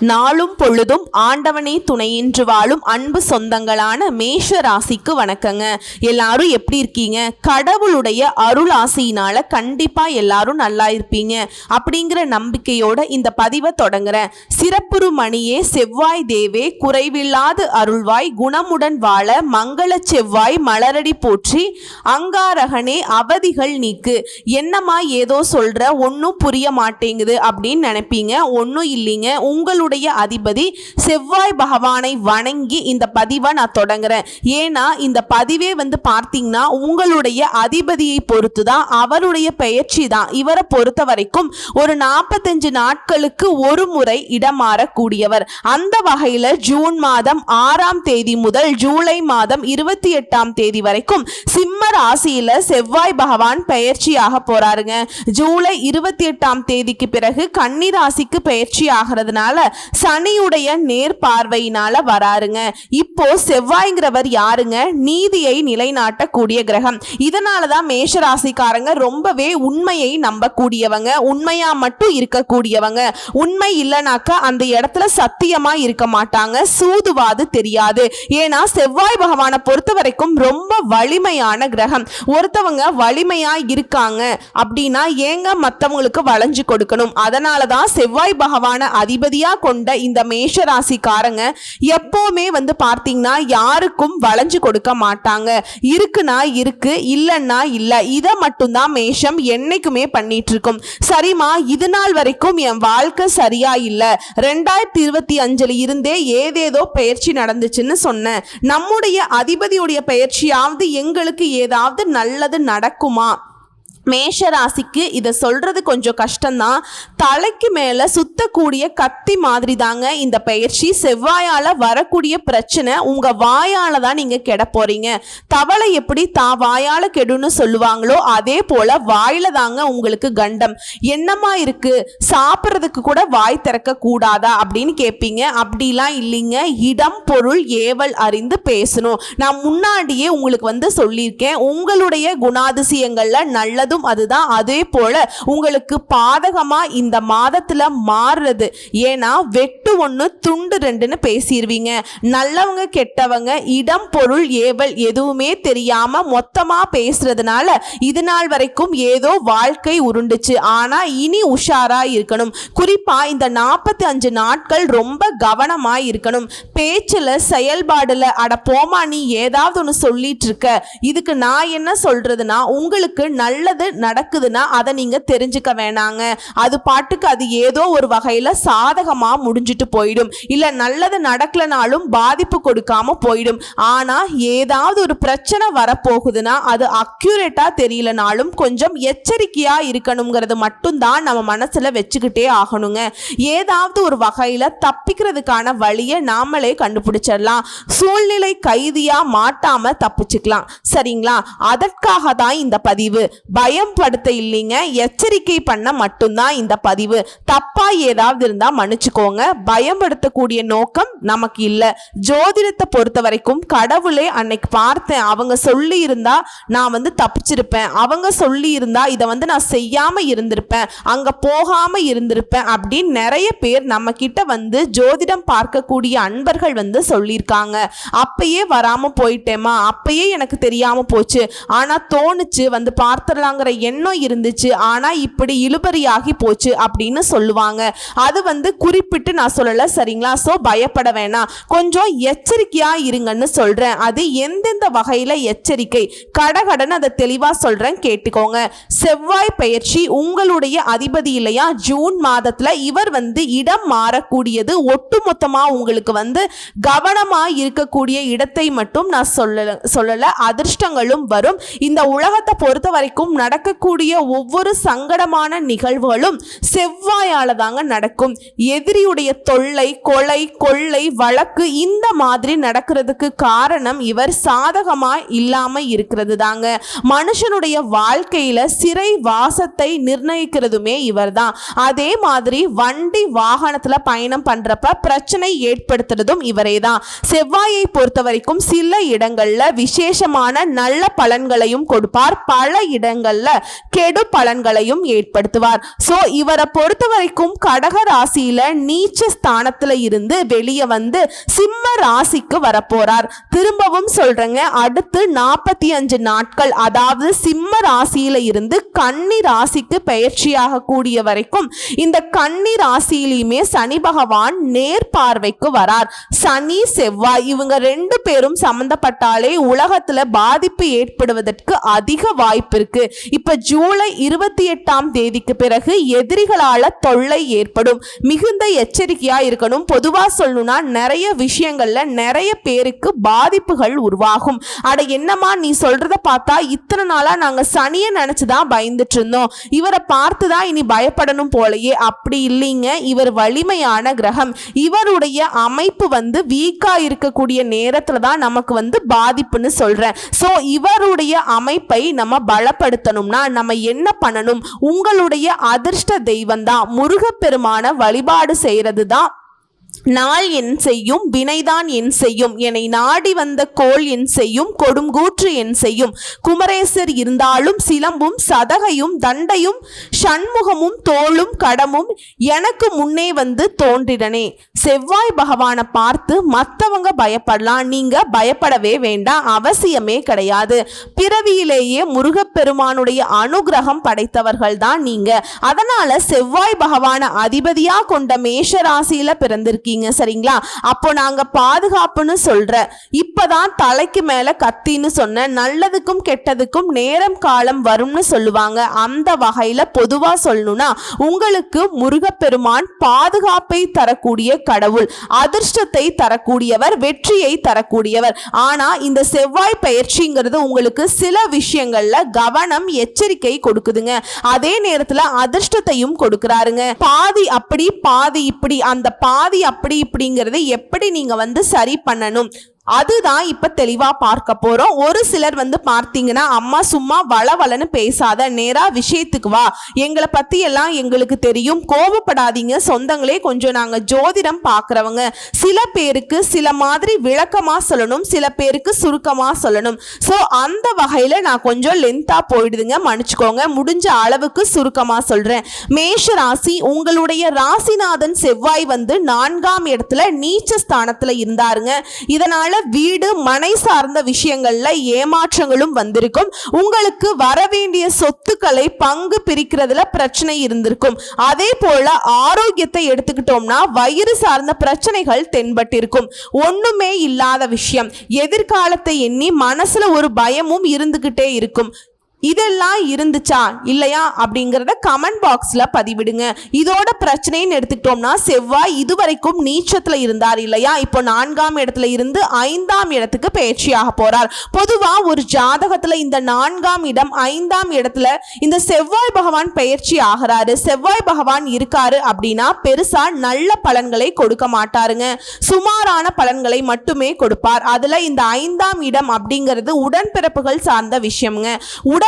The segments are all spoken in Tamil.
நாளும் பொழுதும் ஆண்டவனே துணையின்று வாழும் அன்பு சொந்தங்களான மேஷ ராசிக்கு வணக்கங்க. எல்லாரும் எப்படி இருக்கீங்க? கடவுளுடைய அருள் ஆசையினால கண்டிப்பா எல்லாரும் நல்லா இருப்பீங்க. அப்படிங்கிற நம்பிக்கையோட இந்த பதிவை தொடங்குறேன். சிறப்புரு மணியே செவ்வாய் தேவே குறைவில்லாது அருள்வாய் குணமுடன் வாழ மங்கள செவ்வாய் மலரடி போற்றி அங்காரகனே அவதிகள் நீக்கு. என்னம்மா ஏதோ சொல்ற? ஒன்றும் புரிய மாட்டேங்குது அப்படின்னு நினைப்பீங்க. ஒன்றும் இல்லைங்க. உங்களுடைய அதிபதி செவ்வாய் பகவானை வணங்கி இந்த பதிவை நான் தொடங்குறேன். ஏன்னா இந்த பதிவே வந்து பார்த்தீங்கன்னா உங்களுடைய அதிபதியை பொறுத்து தான் அவருடைய பெயர்ச்சி தான் இவரை பொறுத்த வரைக்கும் ஒரு நாற்பத்தஞ்சு நாட்களுக்கு ஒரு முறை இடமாறக்கூடியவர். அந்த வகையில் ஜூன் மாதம் ஆறாம் தேதி முதல் ஜூலை மாதம் இருபத்தி எட்டாம் தேதி வரைக்கும் சிம்ம ராசியில் செவ்வாய் பகவான் பெயர்ச்சியாக போறாருங்க. ஜூலை இருபத்தி எட்டாம் தேதிக்கு பிறகு கன்னி ராசிக்கு பெயர்ச்சி ஆகிறதுனால சனியுடைய நேர் பார்வையினால வராருங்க. இப்போ செவ்வாய்ங்கிறவர் யாருங்க? நீதியை நிலைநாட்டக்கூடிய கிரகம். இதனாலதான் மேஷராசிக்காரங்க ரொம்பவே உண்மையை நம்பக்கூடியவங்க. உண்மையா மட்டும் இருக்கக்கூடியவங்க. உண்மை இல்லைனாக்க அந்த இடத்துல சத்தியமா இருக்க மாட்டாங்க. சூதுவாது தெரியாது. ஏன்னா செவ்வாய் பகவானை பொறுத்த வரைக்கும் ரொம்ப வலிமையான கிரகம். ஒருத்தவங்க வலிமையா இருக்காங்க அப்படின்னா ஏங்க மற்றவங்களுக்கு வளைஞ்சு கொடுக்கணும்? அதனால தான் செவ்வாய் பகவானை அதிபதியா கொண்ட இந்த மேஷ ராசிக்காரங்க எப்போவுமே வந்து பார்த்தீங்கன்னா யாருக்கும் வளைஞ்சு கொடுக்க மாட்டாங்க. இருக்குன்னா இருக்கு இல்லைன்னா இல்லை. இதை மட்டும்தான் மேஷம் என்னைக்குமே பண்ணிட்டு இருக்கும் சரிம்மா இது நாள் வரைக்கும் என் வாழ்க்கை சரியா இல்லை. ரெண்டாயிரத்தி இருபத்தி அஞ்சுல இருந்தே ஏதேதோ பயிற்சி நடந்துச்சுன்னு சொன்னேன். நம்முடைய அதிபதியுடைய பயிற்சியாவது எங்களுக்கு ஏதாவது நல்லது நடக்குமா? மேஷ ராசிக்கு இதை சொல்றது கொஞ்சம் கஷ்டம்தான். தலைக்கு மேலே சுத்தக்கூடிய கத்தி மாதிரி தாங்க இந்த பயிற்சி. செவ்வாயால் வரக்கூடிய பிரச்சனை உங்கள் வாயால் தான் நீங்கள் கெட போறீங்க. தவளை எப்படி தா வாயால் கெடுன்னு சொல்லுவாங்களோ அதே போல் வாயில தாங்க உங்களுக்கு கண்டம். என்னமா இருக்கு? சாப்பிட்றதுக்கு கூட வாய் திறக்க கூடாதா அப்படின்னு கேட்பீங்க அப்படிலாம் இல்லைங்க. இடம் பொருள் ஏவல் அறிந்து பேசணும். நான் முன்னாடியே உங்களுக்கு வந்து சொல்லியிருக்கேன். உங்களுடைய குணாதிசயங்கள்ல நல்லதும் அதுதான் அதே போல உங்களுக்கு பாதகமா இந்த மாதத்துல மாறுறது. ஏன்னா வெட்டு ஒன்று துண்டு ரெண்டுன்னு பேசிடுவீங்க நல்லவங்க கெட்டவங்க இடம் பொருள் ஏவல் எதுவுமே தெரியாம மொத்தமா பேசுறதுனால இது நாள் வரைக்கும் ஏதோ வாழ்க்கை உருண்டுச்சு. ஆனா இனி உஷாரா இருக்கணும். குறிப்பா இந்த நாற்பத்தி அஞ்சு நாட்கள் ரொம்ப கவனமா இருக்கணும். பேச்சுல செயல்பாடுல அட போமா நீ ஏதாவது ஒன்று சொல்லிட்டு இருக்க. இதுக்கு நான் என்ன சொல்றதுன்னா உங்களுக்கு நல்லது நடக்குதுன்னா அதை நீங்க தெரிஞ்சுக்க வேணாங்க. அது பாட்டுக்கு அது ஏதோ ஒரு வகையில சாதகமா முடிஞ்சிட்டு போயிடும். இல்ல நல்லது நடக்கலனாலும் பாதிப்பு கொடுக்காம போயிடும். ஆனா ஏதாவது ஒரு பிரச்சனை வரப்போகுதுன்னா அது அக்யூரேட்டா தெரியலனாலும் கொஞ்சம் எச்சரிக்கையா இருக்கணுங்கிறது மட்டும்தான் நம்ம மனசுல வச்சுக்கிட்டே ஆகணுங்க. ஏதாவது ஒரு வகையில தப்பிக்கிறதுக்கான வழியை நாமளே கண்டுபிடிச்சிடலாம். சூழ்நிலை கைதியா மாட்டாம தப்பிச்சுக்கலாம். சரிங்களா? அதற்காக தான் இந்த பதிவு. பயம் படுத்த இல்லைங்க எச்சரிக்கை பண்ண மட்டும்தான் இந்த பதிவு. தப்பா ஏதாவது இருந்தா மன்னிச்சுக்கோங்க. பயம்படுத்தக்கூடிய நோக்கம் நமக்கு இல்லை. ஜோதிடத்தை பொறுத்த வரைக்கும் கடவுளே அன்னைக்கு பார்த்தேன். அவங்க சொல்லி இருந்தா நான் வந்து தப்பிச்சிருப்பேன். அவங்க சொல்லி இருந்தா இதை வந்து நான் செய்யாம இருந்திருப்பேன். அங்க போகாம இருந்திருப்பேன் அப்படின்னு நிறைய பேர் நம்ம கிட்ட வந்து ஜோதிடம் பார்க்கக்கூடிய அன்பர்கள் வந்து சொல்லியிருக்காங்க. அப்பயே வராம போயிட்டேமா அப்பயே எனக்கு தெரியாம போச்சு. ஆனா தோணுச்சு வந்து வாங்குற எண்ணம் இருந்துச்சு. ஆனா இப்படி இழுபறியாகி போச்சு அப்படின்னு சொல்லுவாங்க. அது வந்து குறிப்பிட்டு நான் சொல்லல சரிங்களா? ஸோ பயப்பட வேணாம். கொஞ்சம் எச்சரிக்கையா இருங்கன்னு சொல்றேன். அது எந்தெந்த வகையில எச்சரிக்கை? கடகடன் அதை தெளிவா சொல்றேன் கேட்டுக்கோங்க. செவ்வாய் பயிற்சி உங்களுடைய அதிபதி இல்லையா? ஜூன் மாதத்துல இவர் வந்து இடம் மாறக்கூடியது ஒட்டுமொத்தமா உங்களுக்கு வந்து கவனமா இருக்கக்கூடிய இடத்தை மட்டும் நான் சொல்ல சொல்லல. அதிர்ஷ்டங்களும் வரும். இந்த உலகத்தை பொறுத்த வரைக்கும் நடக்கக்கூடிய ஒவ்வொரு சங்கடமான நிகழ்வுகளும் செவ்வாயால தாங்க நடக்கும். எதிரியுடைய தொல்லை கொலை கொள்ளை வழக்கு இந்த மாதிரி நடக்கிறதுக்கு காரணம் இவர் சாதகமாக இல்லாம இருக்கிறது தாங்க மனுஷனுடைய வாழ்க்கையில சிறை வாசத்தை நிர்ணயிக்கிறதுமே இவர் தான் அதே மாதிரி வண்டி வாகனத்துல பயணம் பண்றப்ப பிரச்சனை ஏற்படுத்துறதும் இவரே தான் செவ்வாயை பொறுத்த வரைக்கும் சில இடங்கள்ல விசேஷமான நல்ல பலன்களையும் கொடுப்பார். பல இடங்கள் விஷயங்கள்ல கெடு பலன்களையும் ஏற்படுத்துவார். சோ இவரை பொறுத்த வரைக்கும் கடக ராசியில நீச்ச ஸ்தானத்துல இருந்து வெளியே வந்து சிம்ம ராசிக்கு வரப்போறார். திரும்பவும் சொல்றேங்க அடுத்து நாற்பத்தி அஞ்சு நாட்கள் அதாவது சிம்ம ராசியில இருந்து கன்னி ராசிக்கு பெயர்ச்சியாக கூடிய வரைக்கும் இந்த கன்னி ராசியிலையுமே சனி பகவான் நேர் பார்வைக்கு வரார். சனி செவ்வாய் இவங்க ரெண்டு பேரும் சம்பந்தப்பட்டாலே உலகத்துல பாதிப்பு ஏற்படுவதற்கு அதிக வாய்ப்பு இருக்கு. இப்ப ஜூலை இருபத்தி எட்டாம் தேதிக்கு பிறகு எதிரிகளால தொல்லை ஏற்படும். மிகுந்த எச்சரிக்கையா இருக்கணும். பொதுவா சொல்லணும்னா நிறைய விஷயங்கள்ல நிறைய பேருக்கு பாதிப்புகள் உருவாகும். அட என்னம்மா நீ சொல்றத பார்த்தா இத்தனை நாளா நாங்க சனியை நினைச்சுதான் பயந்துட்டு இருந்தோம். இவரை பார்த்துதான் இனி பயப்படணும் போலயே. அப்படி இல்லைங்க. இவர் வலிமையான கிரகம். இவருடைய அமைப்பு வந்து வீக்கா இருக்கக்கூடிய நேரத்துல தான் நமக்கு வந்து பாதிப்புன்னு சொல்றேன். ஸோ இவருடைய அமைப்பை நம்ம பலப்படுத்தணும். பலப்படுத்தணும்னா நம்ம என்ன பண்ணணும்? உங்களுடைய அதிர்ஷ்ட தெய்வம் தான் முருகப்பெருமான வழிபாடு செய்யறது தான் நாள் என் செய்யும் வினைதான் என் செய்யும். என்னை நாடி வந்த கோள் என் செய்யும் கொடுங்கூற்று என் செய்யும். குமரேசர் இருந்தாலும் சிலம்பும் சதகையும் தண்டையும் சண்முகமும் தோளும் கடமும் எனக்கு முன்னே வந்து தோன்றிடனே செவ்வாய் பகவானை பார்த்து மற்றவங்க பயப்படலாம் நீங்க பயப்படவே வேண்டாம் அவசியமே கிடையாது. பிறவியிலேயே முருகப்பெருமானுடைய அனுகிரகம் படைத்தவர்கள் தான் நீங்க. அதனால செவ்வாய் பகவான அதிபதியா கொண்ட மேஷராசியில பிறந்திருக்க இருக்கீங்க சரிங்களா? அப்போ நாங்க பாதுகாப்புன்னு சொல்ற இப்பதான் தலைக்கு மேல கத்தின்னு சொன்ன நல்லதுக்கும் கெட்டதுக்கும் நேரம் காலம் வரும்னு சொல்லுவாங்க. அந்த வகையில பொதுவா சொல்லணும்னா உங்களுக்கு முருகப்பெருமான் பாதுகாப்பை தரக்கூடிய கடவுள் அதிர்ஷ்டத்தை தரக்கூடியவர் வெற்றியை தரக்கூடியவர். ஆனா இந்த செவ்வாய் பயிற்சிங்கிறது உங்களுக்கு சில விஷயங்கள்ல கவனம் எச்சரிக்கை கொடுக்குதுங்க. அதே நேரத்துல அதிர்ஷ்டத்தையும் கொடுக்கிறாருங்க. பாதி அப்படி பாதி இப்படி அந்த பாதி அப்படி இப்படிங்கிறது எப்படி நீங்கள் வந்து சரி பண்ணணும்? அதுதான் இப்ப தெளிவா பார்க்க போறோம். ஒரு சிலர் வந்து பார்த்தீங்கன்னா அம்மா சும்மா வளவலன்னு பேசாத நேரா விஷயத்துக்கு வா. எங்களை பத்தி எல்லாம் எங்களுக்கு தெரியும். கோபப்படாதீங்க சொந்தங்களே கொஞ்சம் நாங்க ஜோதிடம் பார்க்கறவங்க. சில பேருக்கு சில மாதிரி விளக்கமா சொல்லணும். சில பேருக்கு சுருக்கமா சொல்லணும். ஸோ அந்த வகையில நான் கொஞ்சம் லென்த்தா போயிடுதுங்க. மன்னிச்சுக்கோங்க. முடிஞ்ச அளவுக்கு சுருக்கமா சொல்றேன். மேஷ ராசி உங்களுடைய ராசிநாதன் செவ்வாய் வந்து நான்காம் இடத்துல நீச்ச ஸ்தானத்துல இருந்தாருங்க. இதனால வீடு மனை சார்ந்த விஷயங்கள்ல ஏமாற்றங்களும் வந்திருக்கும். உங்களுக்கு வர வேண்டிய சொத்துக்களை பங்கு பிரிக்கிறதுல பிரச்சனை இருந்திருக்கும். அதே போல ஆரோக்கியத்தை எடுத்துக்கிட்டோம்னா வயிறு சார்ந்த பிரச்சனைகள் தென்பட்டிருக்கும். ஒண்ணுமே இல்லாத விஷயம். எதிர்காலத்தை எண்ணி மனசுல ஒரு பயமும் இருந்துகிட்டே இருக்கும். இதெல்லாம் இருந்துச்சா இல்லையா? அப்படிங்கிறத கமெண்ட் பாக்ஸில் பதிவிடுங்க. இதோட பிரச்சனைன்னு எடுத்துக்கிட்டோம்னா செவ்வாய் இதுவரைக்கும் நீச்சத்தில் இருந்தார் இல்லையா? இப்போ நான்காம் இடத்துல இருந்து ஐந்தாம் இடத்துக்கு பயிற்சியாக போகிறார் பொதுவாக ஒரு ஜாதகத்தில் இந்த நான்காம் இடம் ஐந்தாம் இடத்துல இந்த செவ்வாய் பகவான் பயிற்சி ஆகிறாரு. செவ்வாய் பகவான் இருக்காரு அப்படின்னா பெருசாக நல்ல பலன்களை கொடுக்க மாட்டாருங்க. சுமாரான பலன்களை மட்டுமே கொடுப்பார். அதில் இந்த ஐந்தாம் இடம் அப்படிங்கிறது உடன்பிறப்புகள் சார்ந்த விஷயம்ங்க.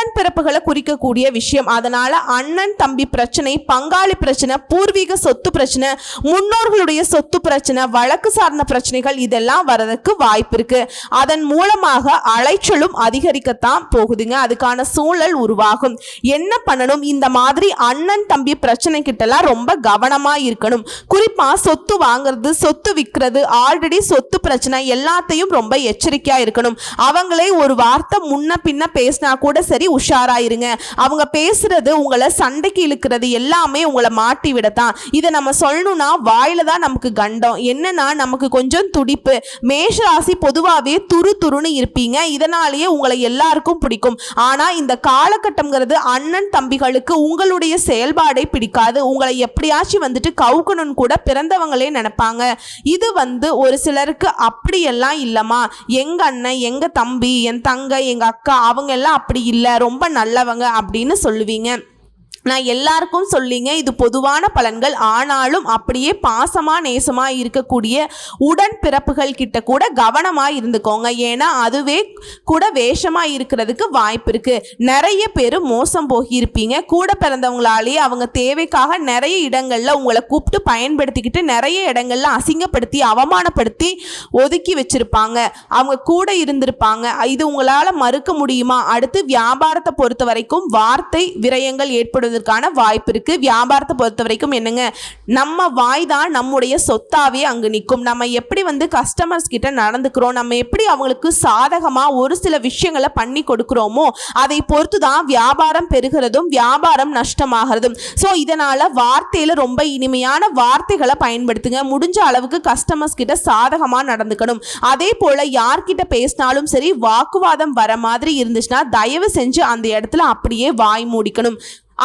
உடன்பிறப்புகளை குறிக்கக்கூடிய விஷயம். அதனால அண்ணன் தம்பி பிரச்சனை பங்காளி பிரச்சனை பூர்வீக சொத்து பிரச்சனை முன்னோர்களுடைய சொத்து பிரச்சனை வழக்கு சார்ந்த பிரச்சனைகள் இதெல்லாம் வரதுக்கு வாய்ப்பு இருக்கு. அதன் மூலமாக அலைச்சலும் அதிகரிக்கத்தான் போகுதுங்க. அதுக்கான சூழல் உருவாகும். என்ன பண்ணணும்? இந்த மாதிரி அண்ணன் தம்பி பிரச்சனை கிட்டலாம் ரொம்ப கவனமா இருக்கணும். குறிப்பா சொத்து வாங்குறது சொத்து விற்கிறது ஆல்ரெடி சொத்து பிரச்சனை எல்லாத்தையும் ரொம்ப எச்சரிக்கையா இருக்கணும். அவங்களே ஒரு வார்த்தை முன்ன பின்ன பேசினா கூட சரி உஷாராயிருங்க. அவங்க பேசுறது உங்களை சண்டைக்கு இழுக்கிறது எல்லாமே உங்களை மாட்டி விடத்தான். இதை நம்ம சொல்லணும்னா வாயில தான் நமக்கு கண்டம். என்னன்னா நமக்கு கொஞ்சம் துடிப்பு. மேஷராசி பொதுவாகவே துரு துருன்னு இருப்பீங்க. இதனாலேயே உங்களை எல்லாருக்கும் பிடிக்கும். ஆனா இந்த காலகட்டம்ங்கிறது அண்ணன் தம்பிகளுக்கு உங்களுடைய செயல்பாடை பிடிக்காது. உங்களை எப்படியாச்சும் வந்துட்டு கவுக்கணும்னு கூட பிறந்தவங்களே நினைப்பாங்க. இது வந்து ஒரு சிலருக்கு அப்படியெல்லாம் இல்லைம்மா. எங்க அண்ணன் எங்க தம்பி என் தங்கை எங்க அக்கா அவங்க எல்லாம் அப்படி இல்லை. ரொம்ப நல்லவங்க அப்படின்னு சொல்லுவீங்க. நான் எல்லாருக்கும் சொல்லிங்க இது பொதுவான பலன்கள். ஆனாலும் அப்படியே பாசமா நேசமா இருக்கக்கூடிய உடன் பிறப்புகள் கிட்ட கூட கவனமா இருந்துக்கோங்க. ஏன்னா அதுவே கூட வேஷமா இருக்கிறதுக்கு வாய்ப்பு இருக்கு. நிறைய பேர் மோசம் போகியிருப்பீங்க. கூட பிறந்தவங்களாலேயே அவங்க தேவைக்காக நிறைய இடங்கள்ல உங்களை கூப்பிட்டு பயன்படுத்திக்கிட்டு நிறைய இடங்கள்ல அசிங்கப்படுத்தி அவமானப்படுத்தி ஒதுக்கி வச்சிருப்பாங்க. அவங்க கூட இருந்திருப்பாங்க. இது உங்களால மறுக்க முடியுமா? அடுத்து வியாபாரத்தை பொறுத்த வரைக்கும் வார்த்தை விரயங்கள் ஏற்படும் ஏற்படுவதற்கான வாய்ப்பு இருக்கு. வியாபாரத்தை பொறுத்த வரைக்கும் என்னங்க நம்ம வாய் தான் நம்முடைய சொத்தாவே அங்கு நிற்கும். நம்ம எப்படி வந்து கஸ்டமர்ஸ் கிட்ட நடந்துக்கிறோம் நம்ம எப்படி அவங்களுக்கு சாதகமாக ஒரு சில விஷயங்களை பண்ணி கொடுக்குறோமோ அதை பொறுத்து தான் வியாபாரம் பெறுகிறதும் வியாபாரம் நஷ்டமாகிறதும். ஸோ இதனால் வார்த்தையில் ரொம்ப இனிமையான வார்த்தைகளை பயன்படுத்துங்க. முடிஞ்ச அளவுக்கு கஸ்டமர்ஸ் கிட்ட சாதகமாக நடந்துக்கணும். அதே போல் யார்கிட்ட பேசினாலும் சரி வாக்குவாதம் வர மாதிரி இருந்துச்சுன்னா தயவு செஞ்சு அந்த இடத்துல அப்படியே வாய் மூடிக்கணும்.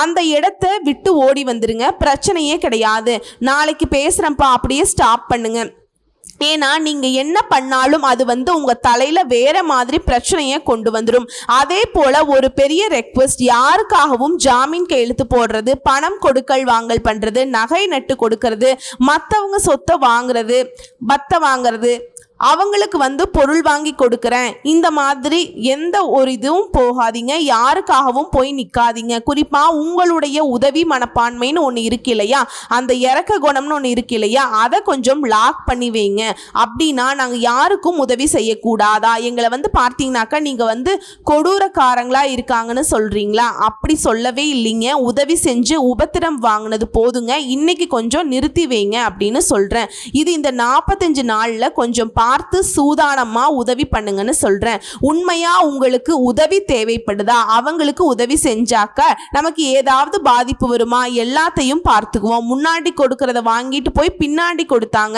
அந்த இடத்த விட்டு ஓடி வந்துருங்க. பிரச்சனையே கிடையாது. நாளைக்கு பேசுகிறேன்ப்பா அப்படியே ஸ்டாப் பண்ணுங்க. ஏன்னா நீங்கள் என்ன பண்ணாலும் அது வந்து உங்கள் தலையில் வேற மாதிரி பிரச்சனையை கொண்டு வந்துடும் அதே போல் ஒரு பெரிய ரெக்வஸ்ட் யாருக்காகவும் ஜாமீன் கையெழுத்து போடுறது பணம் கொடுக்கல் வாங்கல் பண்ணுறது நகை நட்டு கொடுக்கறது மற்றவங்க சொத்தை வாங்குறது பத்தை வாங்குறது அவங்களுக்கு வந்து பொருள் வாங்கி கொடுக்குறேன். இந்த மாதிரி எந்த ஒரு இதுவும் போகாதீங்க. யாருக்காகவும் போய் நிற்காதீங்க குறிப்பாக உங்களுடைய உதவி மனப்பான்மைன்னு ஒன்று இருக்கு இல்லையா? அந்த இறக்க குணம்னு ஒன்று இருக்கு இல்லையா? அதை கொஞ்சம் லாக் பண்ணி வைங்க. அப்படின்னா நாங்கள் யாருக்கும் உதவி செய்யக்கூடாதா? எங்களை வந்து பார்த்தீங்கன்னாக்கா நீங்கள் வந்து கொடூரக்காரங்களாக இருக்காங்கன்னு சொல்கிறீங்களா அப்படி சொல்லவே இல்லைங்க. உதவி செஞ்சு உபத்திரம் வாங்கினது போதுங்க. இன்னைக்கு கொஞ்சம் நிறுத்தி வைங்க அப்படின்னு சொல்கிறேன் இது இந்த நாற்பத்தஞ்சு நாளில் கொஞ்சம் பார்த்து சூதானமாக உதவி பண்ணுங்கன்னு சொல்கிறேன் உண்மையாக உங்களுக்கு உதவி தேவைப்படுதா? அவங்களுக்கு உதவி செஞ்சாக்க நமக்கு ஏதாவது பாதிப்பு வருமா? எல்லாத்தையும் பார்த்துக்குவோம். முன்னாடி கொடுக்கறத வாங்கிட்டு போய் பின்னாடி கொடுத்தாங்க.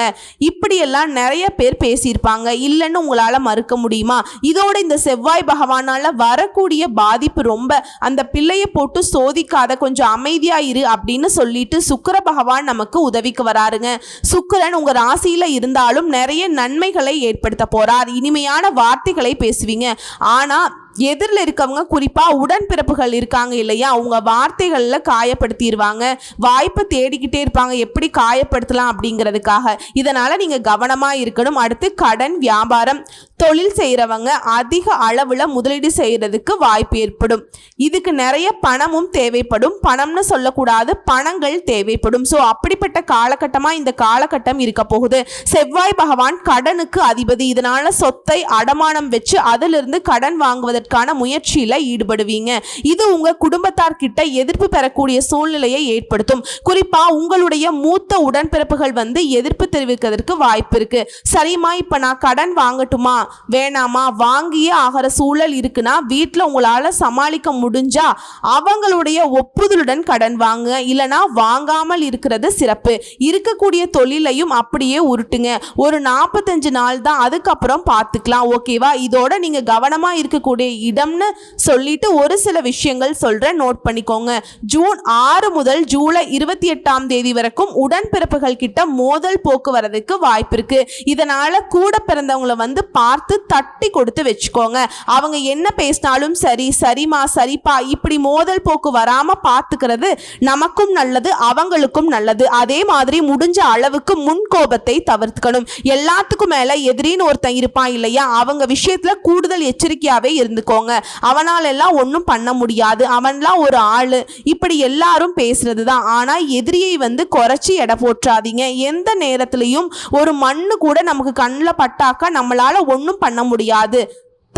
இப்படியெல்லாம் நிறைய பேர் பேசியிருப்பாங்க. இல்லைன்னு உங்களால் மறுக்க முடியுமா? இதோட இந்த செவ்வாய் பகவானால வரக்கூடிய பாதிப்பு ரொம்ப. அந்த பிள்ளையை போட்டு சோதிக்காத கொஞ்சம் அமைதியாக இரு அப்படின்னு சொல்லிட்டு சுக்கர பகவான் நமக்கு உதவிக்கு வராருங்க. சுக்கரன் உங்கள் ராசியில் இருந்தாலும் நிறைய நன்மைகள் ஏற்படுத்த போறார். இனிமையான வார்த்தைகளை பேசுவீங்க. ஆனா எதிரில் இருக்கவங்க குறிப்பாக உடன்பிறப்புகள் இருக்காங்க இல்லையா? அவங்க வார்த்தைகளில் காயப்படுத்திடுவாங்க வாய்ப்பை தேடிக்கிட்டே இருப்பாங்க. எப்படி காயப்படுத்தலாம் அப்படிங்கிறதுக்காக. இதனால் நீங்கள் கவனமாக இருக்கணும். அடுத்து கடன் வியாபாரம் தொழில் செய்கிறவங்க அதிக அளவில் முதலீடு செய்கிறதுக்கு வாய்ப்பு ஏற்படும். இதுக்கு நிறைய பணமும் தேவைப்படும். பணம்னு சொல்லக்கூடாது பணங்கள் தேவைப்படும். ஸோ அப்படிப்பட்ட காலகட்டமாக இந்த காலகட்டம் இருக்க போகுது. செவ்வாய் பகவான் கடனுக்கு அதிபதி. இதனால சொத்தை அடமானம் வச்சு அதிலிருந்து கடன் வாங்குவதற்கு செய்வதற்கான முயற்சியில் ஈடுபடுவீங்க. இது உங்க குடும்பத்தார் கிட்ட எதிர்ப்பு பெறக்கூடிய சூழ்நிலையை ஏற்படுத்தும். குறிப்பா உங்களுடைய மூத்த உடன்பிறப்புகள் வந்து எதிர்ப்பு தெரிவிக்கிறதுக்கு வாய்ப்பு இருக்கு. சரிம்மா இப்ப நான் கடன் வாங்கட்டுமா? வேணாமா? வாங்கியே ஆகிற சூழல் இருக்குன்னா வீட்டில் உங்களால சமாளிக்க முடிஞ்சா அவங்களுடைய ஒப்புதலுடன் கடன் வாங்க இல்லைனா வாங்காமல் இருக்கிறது சிறப்பு. இருக்கக்கூடிய தொழிலையும் அப்படியே உருட்டுங்க. ஒரு நாற்பத்தஞ்சு நாள் தான் அதுக்கப்புறம் பார்த்துக்கலாம் ஓகேவா? இதோட நீங்க கவனமா இருக்கக்கூடிய இடம்னு சொல்லிட்டு ஒரு சில விஷயங்கள் சொல்றேன். நோட் பண்ணிக்கோங்க. ஜூன் ஆறு முதல் ஜூலை இருபத்தி எட்டாம் தேதி வரைக்கும் உடன்பிறப்புகள் கிட்ட மோதல் போக்குவரத்துக்கு வாய்ப்பு இருக்கு. இதனால கூட பிறந்தவங்கள வந்து பார்த்து தட்டி கொடுத்து வச்சுக்கோங்க. அவங்க என்ன பேசினாலும் சரி சரிம்மா சரிப்பா இப்படி மோதல் போக்கு வராம பார்த்துக்கிறது நமக்கும் நல்லது அவங்களுக்கும் நல்லது. அதே மாதிரி முடிஞ்ச அளவுக்கு முன் கோபத்தை தவிர்த்துக்கணும். எல்லாத்துக்கும் மேல எதிரின்னு ஒருத்தன் இருப்பான் இல்லையா? அவங்க விஷயத்துல கூடுதல் எச்சரிக்கையாவே வச்சுக்கோங்க. அவனால் எல்லாம் ஒன்றும் பண்ண முடியாது. அவன்லாம் ஒரு ஆள். இப்படி எல்லாரும் பேசுறது தான் ஆனால் எதிரியை வந்து குறைச்சி எடை போற்றாதீங்க. எந்த நேரத்துலையும் ஒரு மண்ணு கூட நமக்கு கண்ணில் பட்டாக்கா நம்மளால ஒன்றும் பண்ண முடியாது.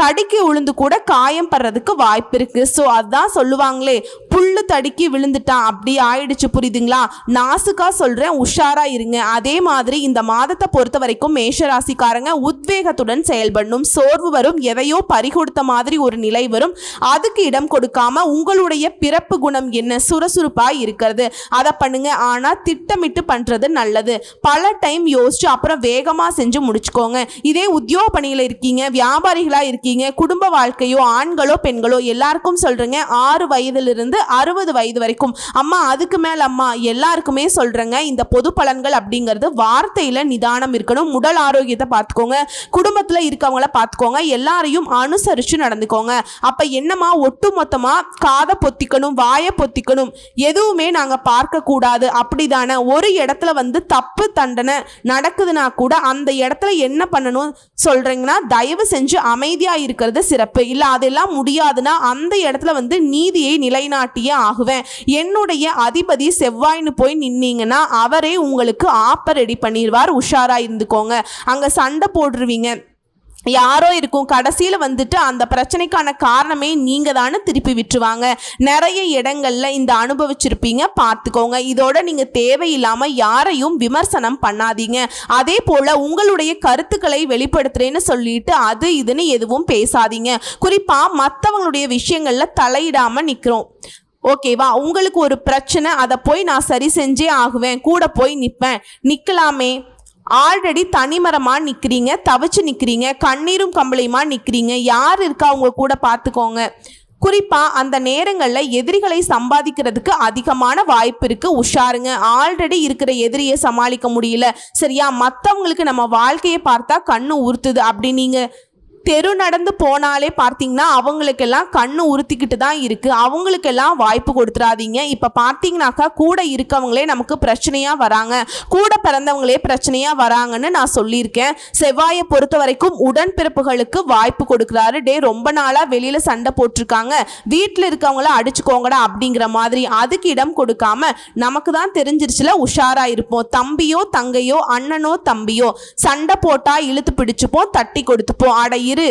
தடுக்கி விழுந்து கூட காயம் படுறதுக்கு வாய்ப்பு இருக்கு. ஸோ அதான் சொல்லுவாங்களே புல்லு தடுக்கி விழுந்துட்டான் அப்படி ஆயிடுச்சு புரியுதுங்களா? நாசுக்கா சொல்றேன் உஷாரா இருங்க. அதே மாதிரி இந்த மாதத்தை பொறுத்த வரைக்கும் மேஷராசிக்காரங்க உத்வேகத்துடன் செயல்படணும். சோர்வு வரும் எதையோ பறிகொடுத்த மாதிரி ஒரு நிலை வரும். அதுக்கு இடம் கொடுக்காம உங்களுடைய பிறப்பு குணம் என்ன? சுறுசுறுப்பா இருக்கிறது. அதை பண்ணுங்க. ஆனா திட்டமிட்டு பண்றது நல்லது. பல டைம் யோசிச்சு அப்புறம் வேகமா செஞ்சு முடிச்சுக்கோங்க. இதே உத்தியோக பணியில இருக்கீங்க வியாபாரிகளா இருக்கீங்க இருக்கீங்க. குடும்ப வாழ்க்கையோ ஆண்களோ பெண்களோ எல்லாருக்கும் சொல்றேங்க. ஆறு வயதிலிருந்து அறுபது வயது வரைக்கும். அம்மா அதுக்கு மேல அம்மா எல்லாருக்குமே சொல்றேங்க. இந்த பொது பலன்கள் அப்படிங்கிறது வார்த்தையில நிதானம் இருக்கணும். உடல் ஆரோக்கியத்தை பார்த்துக்கோங்க. குடும்பத்துல இருக்கவங்கள பார்த்துக்கோங்க. எல்லாரையும் அனுசரிச்சு நடந்துக்கோங்க. அப்ப என்னமா ஒட்டு மொத்தமா காதை பொத்திக்கணும் வாயை பொத்திக்கணும். எதுவுமே நாங்க பார்க்க கூடாது. அப்படிதானே? ஒரு இடத்துல வந்து தப்பு தண்டனை நடக்குதுன்னா கூட அந்த இடத்துல என்ன பண்ணணும் சொல்றீங்கன்னா தயவு செஞ்சு அமைதியா இருக்கிறது சிறப்பு. இல்லை அதெல்லாம் முடியாதுன்னா அந்த இடத்துல வந்து நீதியை நிலைநாட்டியே ஆகுவேன். என்னுடைய அதிபதி செவ்வாய்னு போய் நின்னீங்கன்னா அவரே உங்களுக்கு ஆப்ப ரெடி பண்ணிடுவார். உஷாரா இருந்துக்கோங்க. அங்க சண்டை போடுருவீங்க யாரோ இருக்கும் கடைசியில் வந்துட்டு அந்த பிரச்சனைக்கான காரணமே நீங்கள் தானே திருப்பி விட்டுருவாங்க. நிறைய இடங்களில் இந்த அனுபவிச்சிருப்பீங்க பார்த்துக்கோங்க. இதோட நீங்கள் தேவையில்லாமல் யாரையும் விமர்சனம் பண்ணாதீங்க. அதே போல் உங்களுடைய கருத்துக்களை வெளிப்படுத்துறேன்னு சொல்லிட்டு அது இதுன்னு எதுவும் பேசாதீங்க. குறிப்பாக மற்றவங்களுடைய விஷயங்களில் தலையிடாமல் நிற்கிறோம் ஓகேவா உங்களுக்கு ஒரு பிரச்சனை அதை போய் நான் சரி செஞ்சே ஆகுவேன். கூட போய் நிற்பேன் நிற்கலாமே ஆல்ரெடி தனிமரமா நிக்கிறீங்க தவிச்சு நிக்கிறீங்க கண்ணீரும் கம்பளையுமா நிக்கிறீங்க. யார் இருக்கா அவங்க கூட பார்த்துக்கோங்க. குறிப்பா அந்த நேரங்களில் எதிரிகளை சம்பாதிக்கிறதுக்கு அதிகமான வாய்ப்பு இருக்கு. உஷாருங்க. ஆல்ரெடி இருக்கிற எதிரியை சமாளிக்க முடியல. சரியா? மற்றவங்களுக்கு நம்ம வாழ்க்கையை பார்த்தா கண்ணு உறுத்துது அப்படி நீங்கள் தெரு நடந்து போனாலே பார்த்தீங்கன்னா அவங்களுக்கெல்லாம் கண்ணு உறுத்திக்கிட்டு தான் இருக்குது அவங்களுக்கெல்லாம் வாய்ப்பு கொடுத்துறாதீங்க. இப்போ பார்த்தீங்கன்னாக்கா கூட இருக்கவங்களே நமக்கு பிரச்சனையாக வராங்க. கூட பிறந்தவங்களே பிரச்சனையாக வராங்கன்னு நான் சொல்லியிருக்கேன். செவ்வாயை பொறுத்த வரைக்கும் உடன்பிறப்புகளுக்கு வாய்ப்பு கொடுக்குறாரு. டே ரொம்ப நாளாக வெளியில் சண்டை போட்டிருக்காங்க. வீட்டில் இருக்கவங்கள அடிச்சுக்கோங்கடா அப்படிங்கிற மாதிரி அதுக்கு இடம் கொடுக்காம நமக்கு தான் தெரிஞ்சிருச்சுல உஷாராக இருப்போம். தம்பியோ தங்கையோ அண்ணனோ தம்பியோ சண்டை போட்டால் இழுத்து பிடிச்சுப்போம் தட்டி கொடுத்துப்போம். அடைய இரு.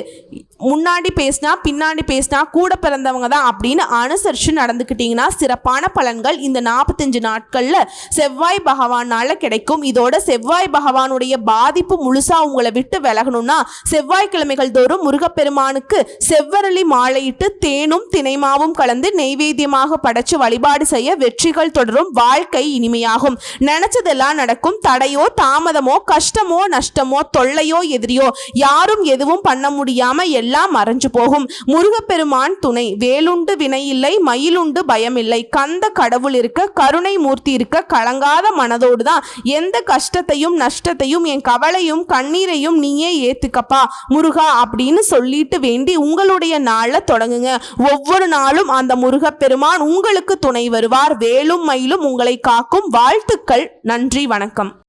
முன்னாடி பேசினா பின்னாடி பேசினா கூட பிறந்தவங்க தான் அப்படின்னு அனுசரித்து நடந்துக்கிட்டிங்கன்னா சிறப்பான பலன்கள் இந்த நாற்பத்தஞ்சு நாட்களில் செவ்வாய் பகவானால் கிடைக்கும். இதோட செவ்வாய் பகவானுடைய பாதிப்பு முழுசாக உங்களை விட்டு விலகணும்னா செவ்வாய்க்கிழமைகள் தோறும் முருகப்பெருமானுக்கு செவ்வரளி மாலையிட்டு தேனும் தினைமாவும் கலந்து நெய்வேத்தியமாக படைச்சு வழிபாடு செய்ய வெற்றிகள் தொடரும். வாழ்க்கை இனிமையாகும். நினச்சதெல்லாம் நடக்கும். தடையோ தாமதமோ கஷ்டமோ நஷ்டமோ தொல்லையோ எதிரியோ யாரும் எதுவும் பண்ண முடியாமல் எல்லாம் மறைஞ்சு போகும். முருகப்பெருமான் துணை. வேலுண்டு வினையில்லை மயிலுண்டு பயமில்லை. கந்த கடவுள் இருக்க கருணை மூர்த்தி இருக்க கலங்காத மனதோடு தான். எந்த கஷ்டத்தையும் நஷ்டத்தையும் என் கவலையும் கண்ணீரையும் நீயே ஏத்துக்கப்பா. முருகா அப்படின்னு சொல்லிட்டு வேண்டி உங்களுடைய நாளை தொடங்குங்க. ஒவ்வொரு நாளும் அந்த முருகப்பெருமான் உங்களுக்கு துணை வருவார். வேலும் மயிலும் உங்களை காக்கும். வாழ்த்துக்கள். நன்றி வணக்கம்.